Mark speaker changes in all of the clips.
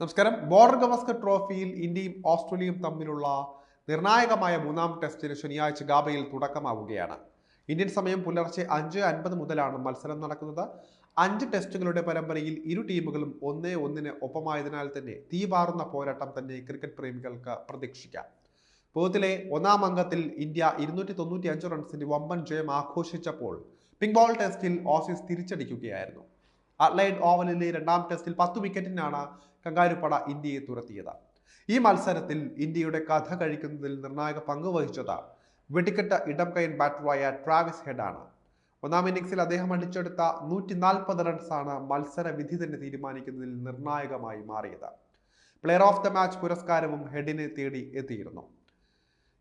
Speaker 1: നമസ്കാരം. ബോർഡർ ഗവസ്കർ ട്രോഫിയിൽ ഇന്ത്യയും ഓസ്ട്രേലിയയും തമ്മിലുള്ള നിർണായകമായ മൂന്നാം ടെസ്റ്റിന് ശനിയാഴ്ച ഗാബയിൽ തുടക്കമാവുകയാണ്. ഇന്ത്യൻ സമയം പുലർച്ചെ അഞ്ച് അൻപത് മുതലാണ് മത്സരം നടക്കുന്നത്. അഞ്ച് ടെസ്റ്റുകളുടെ പരമ്പരയിൽ ഇരു ടീമുകളും ഒന്നേ ഒന്നിന് ഒപ്പമായതിനാൽ തന്നെ തീപാറുന്ന പോരാട്ടം തന്നെ ക്രിക്കറ്റ് പ്രേമികൾക്ക് പ്രതീക്ഷിക്കാം. പൂത്തിലെ ഒന്നാം അംഗത്തിൽ ഇന്ത്യ ഇരുന്നൂറ്റി തൊണ്ണൂറ്റി അഞ്ച് റൺസിന്റെ വമ്പൻ ജയം ആഘോഷിച്ചപ്പോൾ പിങ്ക് ബോൾ ടെസ്റ്റിൽ ഓസീസ് തിരിച്ചടിക്കുകയായിരുന്നു. അട്ലൈഡ് ഓവലിലെ രണ്ടാം ടെസ്റ്റിൽ പത്ത് വിക്കറ്റിനാണ് കങ്കാരുപ്പട ഇന്ത്യയെ തുരത്തിയത്. ഈ മത്സരത്തിൽ ഇന്ത്യയുടെ കഥ കഴിക്കുന്നതിൽ നിർണായക പങ്ക് വഹിച്ചത് വെടിക്കെട്ട ഇടം കൈൻ ബാറ്ററായ ട്രാവിസ് ഹെഡാണ്. ഒന്നാം ഇന്നിംഗ്സിൽ അദ്ദേഹം അടിച്ചെടുത്ത നൂറ്റി നാൽപ്പത് റൺസാണ് മത്സര വിധി തന്നെ തീരുമാനിക്കുന്നതിൽ നിർണായകമായി മാറിയത്. പ്ലെയർ ഓഫ് ദ മാച്ച് പുരസ്കാരവും ഹെഡിനെ തേടി എത്തിയിരുന്നു.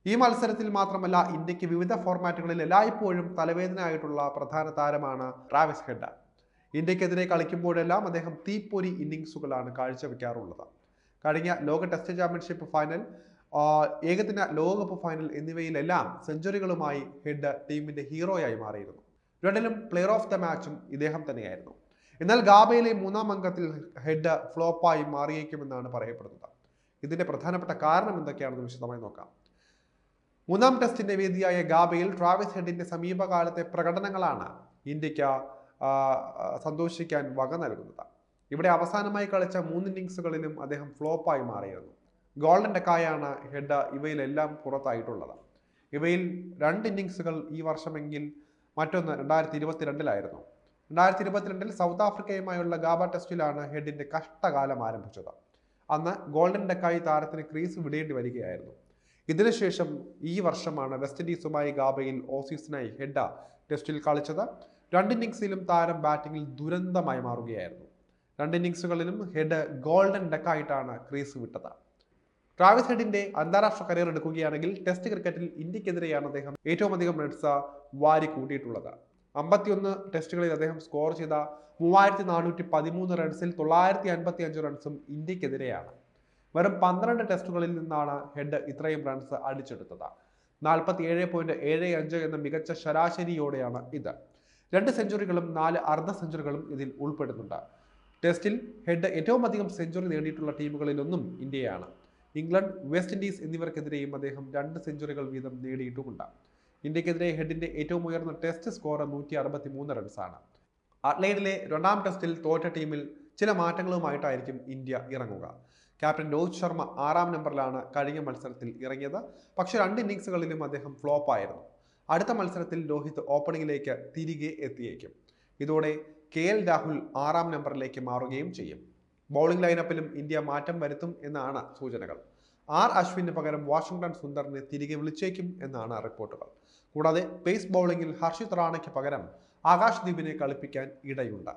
Speaker 1: ഈ മത്സരത്തിൽ മാത്രമല്ല ഇന്ത്യയ്ക്ക് വിവിധ ഫോർമാറ്റുകളിൽ എല്ലായ്പ്പോഴും തലവേദനയായിട്ടുള്ള പ്രധാന താരമാണ് ട്രാവിസ് ഹെഡ്. ഇന്ത്യക്കെതിരെ കളിക്കുമ്പോഴെല്ലാം അദ്ദേഹം തീപ്പൊരി ഇന്നിങ്സുകളാണ് കാഴ്ചവെക്കാറുള്ളത്. കഴിഞ്ഞ ലോക ടെസ്റ്റ് ചാമ്പ്യൻഷിപ്പ് ഫൈനൽ ഏകദിന ലോകകപ്പ് ഫൈനൽ എന്നിവയിലെല്ലാം സെഞ്ചുറികളുമായി ഹെഡ് ടീമിന്റെ ഹീറോയായി മാറിയിരുന്നു. രണ്ടിലും പ്ലെയർ ഓഫ് ദ മാച്ചും ഇദ്ദേഹം തന്നെയായിരുന്നു. എന്നാൽ ഗാബയിലെ മൂന്നാം അംഗത്തിൽ ഹെഡ് ഫ്ലോപ്പായി മാറിയേക്കുമെന്നാണ് പറയപ്പെടുന്നത്. ഇതിന്റെ പ്രധാനപ്പെട്ട കാരണം എന്തൊക്കെയാണെന്ന് വിശദമായി നോക്കാം. മൂന്നാം ടെസ്റ്റിന്റെ വേദിയായ ഗാബയിൽ ട്രാവിസ് ഹെഡിന്റെ സമീപകാലത്തെ പ്രകടനങ്ങളാണ് ഇന്ത്യയ്ക്ക് സന്തോഷിക്കാൻ വക നൽകുന്നത്. ഇവിടെ അവസാനമായി കളിച്ച മൂന്ന് ഇന്നിങ്സുകളിലും അദ്ദേഹം ഫ്ലോപ്പായി മാറിയിരുന്നു. ഗോൾഡൻ ഡെക്കായാണ് ഹെഡ് ഇവയിലെല്ലാം പുറത്തായിട്ടുള്ളത്. ഇവയിൽ രണ്ട് ഇന്നിങ്സുകൾ ഈ വർഷമെങ്കിൽ മറ്റൊന്ന് രണ്ടായിരത്തി ഇരുപത്തിരണ്ടിലായിരുന്നു രണ്ടായിരത്തി ഇരുപത്തിരണ്ടിൽ സൗത്ത് ആഫ്രിക്കയുമായുള്ള ഗാബ ടെസ്റ്റിലാണ് ഹെഡിന്റെ കഷ്ടകാലം ആരംഭിച്ചത്. അന്ന് ഗോൾഡൻ ഡെക്കായി താരത്തിന് ക്രീസ് വിടേണ്ടി വരികയായിരുന്നു. ഇതിനുശേഷം ഈ വർഷമാണ് വെസ്റ്റ് ഇൻഡീസുമായി ഗാബയിൽ ഓസീസിനായി ഹെഡ ടെസ്റ്റിൽ കളിച്ചത്. രണ്ട് ഇന്നിങ്സിലും താരം ബാറ്റിംഗിൽ ദുരന്തമായി മാറുകയായിരുന്നു. രണ്ട് ഇന്നിങ്സുകളിലും ഹെഡ് ഗോൾഡൻ ഡെക്കായിട്ടാണ് ക്രീസ് വിട്ടത്. ട്രാവിസ് ഹെഡിന്റെ അന്താരാഷ്ട്ര കരിയർ എടുക്കുകയാണെങ്കിൽ ടെസ്റ്റ് ക്രിക്കറ്റിൽ ഇന്ത്യക്കെതിരെയാണ് അദ്ദേഹം ഏറ്റവും അധികം റൺസ് വാരി കൂട്ടിയിട്ടുള്ളത്. അമ്പത്തിയൊന്ന് ടെസ്റ്റുകളിൽ അദ്ദേഹം സ്കോർ ചെയ്ത മൂവായിരത്തി നാനൂറ്റി പതിമൂന്ന് റൺസിൽ തൊള്ളായിരത്തി അൻപത്തി അഞ്ച് റൺസും ഇന്ത്യക്കെതിരെയാണ്. വെറും പന്ത്രണ്ട് ടെസ്റ്റുകളിൽ നിന്നാണ് ഹെഡ് ഇത്രയും റൺസ് അടിച്ചെടുത്തത്. നാൽപ്പത്തി ഏഴ് പോയിന്റ് ഏഴ് അഞ്ച് എന്ന മികച്ച ശരാശരിയോടെയാണ് ഇത്. രണ്ട് സെഞ്ചുറികളും നാല് അർദ്ധ സെഞ്ചുറികളും ഇതിൽ ഉൾപ്പെടുന്നുണ്ട്. ടെസ്റ്റിൽ ഹെഡ് ഏറ്റവും അധികം സെഞ്ചുറി നേടിയിട്ടുള്ള ടീമുകളിലൊന്നും ഇന്ത്യയാണ്. ഇംഗ്ലണ്ട് വെസ്റ്റ് ഇൻഡീസ് എന്നിവർക്കെതിരെയും അദ്ദേഹം രണ്ട് സെഞ്ചുറികൾ വീതം നേടിയിട്ടുമുണ്ട്. ഇന്ത്യക്കെതിരെ ഹെഡിന്റെ ഏറ്റവും ഉയർന്ന ടെസ്റ്റ് സ്കോർ നൂറ്റി അറുപത്തി മൂന്ന് റൺസാണ് അഡ്ലൈഡിലെ രണ്ടാം ടെസ്റ്റിൽ തോറ്റ ടീമിൽ ചില മാറ്റങ്ങളുമായിട്ടായിരിക്കും ഇന്ത്യ ഇറങ്ങുക. ക്യാപ്റ്റൻ രോഹിത് ശർമ്മ ആറാം നമ്പറിലാണ് കഴിഞ്ഞ മത്സരത്തിൽ ഇറങ്ങിയത്. പക്ഷേ രണ്ട് ഇന്നിങ്സുകളിലും അദ്ദേഹം ഫ്ലോപ്പ് ആയിരുന്നു. അടുത്ത മത്സരത്തിൽ രോഹിത് ഓപ്പണിംഗിലേക്ക് തിരികെ എത്തിയേക്കും. ഇതോടെ കെ എൽ രാഹുൽ ആറാം നമ്പറിലേക്ക് മാറുകയും ചെയ്യും. ബൗളിംഗ് ലൈനപ്പിലും ഇന്ത്യ മാറ്റം വരുത്തും എന്നാണ് സൂചനകൾ. ആർ അശ്വിന് പകരം വാഷിംഗ്ടൺ സുന്ദറിനെ തിരികെ വിളിച്ചേക്കും എന്നാണ് റിപ്പോർട്ടുകൾ. കൂടാതെ പേസ് ബൗളിംഗിൽ ഹർഷിത് റാണയ്ക്ക് പകരം ആകാശ് ദീപിനെ കളിപ്പിക്കാൻ ഇടയുണ്ട്.